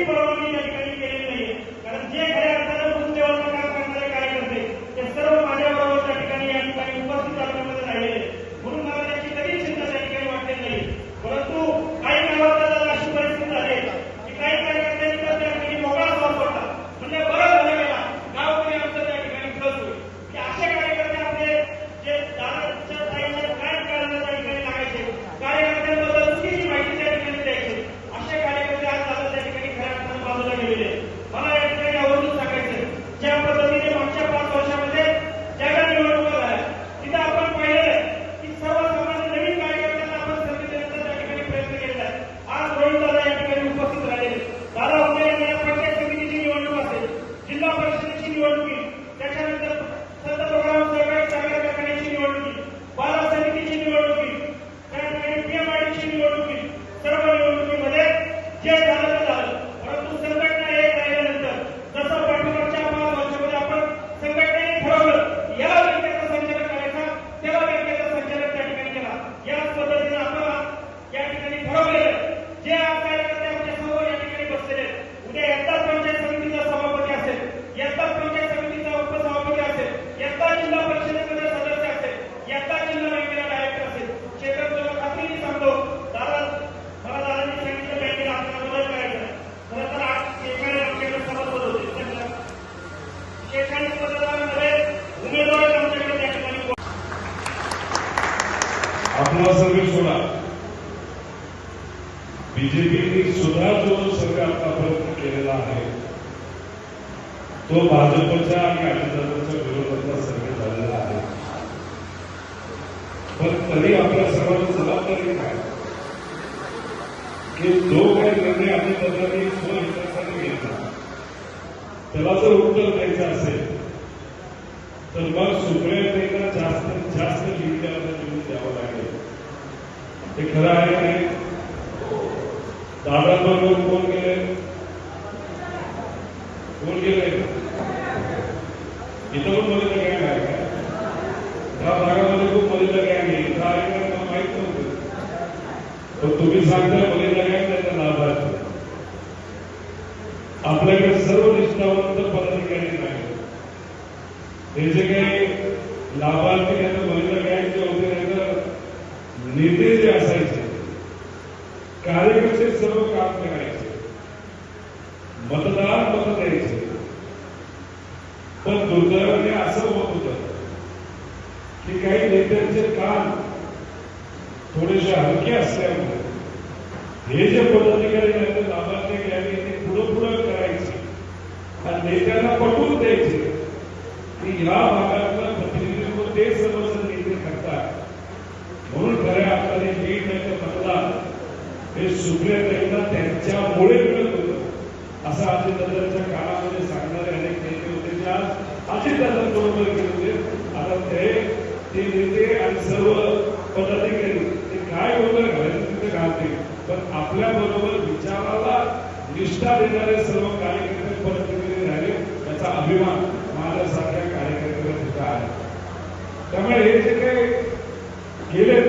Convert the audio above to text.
libro no que जे कार्यकर्ते आमच्यासमोर या ठिकाणी बसलेले उद्या एकदाच पंचायत समितीचा सभापती असेल एकदाच पंचायत समितीचा उपसभापती असेल एकदा जिल्हा परिषदेमध्ये सदस्य असेल एकदा जिल्हा बँकेला डायरेक्टर असेल. शेखर तुला खात्रीने सांगतो. दादा मला दादांनी सांगितलं बँकेला आपल्याला मदत करायचं खरं तर आज शेखाने आमच्याकडे सभासद होते शेखाने मतदारांमध्ये उमेदवार आमच्याकडे त्या ठिकाणी आपला सर्वे सोडा बीजेपी सुद्धा जो सरकार आतापर्यंत केलेला आहे. तो भाजपच्या आणि अजितदादांच्या विरोधातला सर्वे झालेला आहे. पण तरी आपल्या सर्वांना जबाबदारी काय? की जो काही निर्णय अजितदादांनी स्वहितासाठी घेतला त्याला जर उत्तर द्यायचं असेल तर मग सुप्रियाताईंना जास्त जास्त लिहिल्याला लिहून द्यावं लागेल. ते खरं आहे की दादांबरोबर कोण गेले? कोण गेले? इथं पण मध्ये गँग आहे का? त्या भागामध्ये खूप मध्ये गँग आहे. इथं आहे का? मला माहीत नव्हतं. पण तुम्ही सांगता मध्ये गँग त्याचा लाभार्थी आपल्याकडे सर्व निष्ठावंत पदाधिकारी नाही हे जे काही लाभार्थी त्यांना महिला गँगचे होते त्यांना नेते जे असायचे कार्यकर्ते सर्व काम करायचे. मतदार मत द्यायचे. पण दुर्दैवाने असं होत होत की काही नेत्यांचे काम थोडेसे हलके असल्यामुळे हे जे पदाधिकारी त्यांना लाभार्थी घ्यावे ते पुढं पुढं करायचे. आणि नेत्यांना पटवून द्यायचे की या भागात सुप्रियाताईंना त्यांच्यामुळे मिळत होतं. असं अजितदादांच्या काळामध्ये सांगणारे अनेक नेते होते जे आज अजितदादांबरोबर गेले होते. आता ते ते नेते आणि सर्व पदाधिकारी ते काय होतं घालायचं तिथे घालते पण आपल्या बरोबर विचाराला निष्ठा देणारे सर्व कार्यकर्ते पदाधिकारी राहिले याचा अभिमान माझ्यासारख्या कार्यकर्त्याला तिथं आहे. त्यामुळे हे जे काही गेले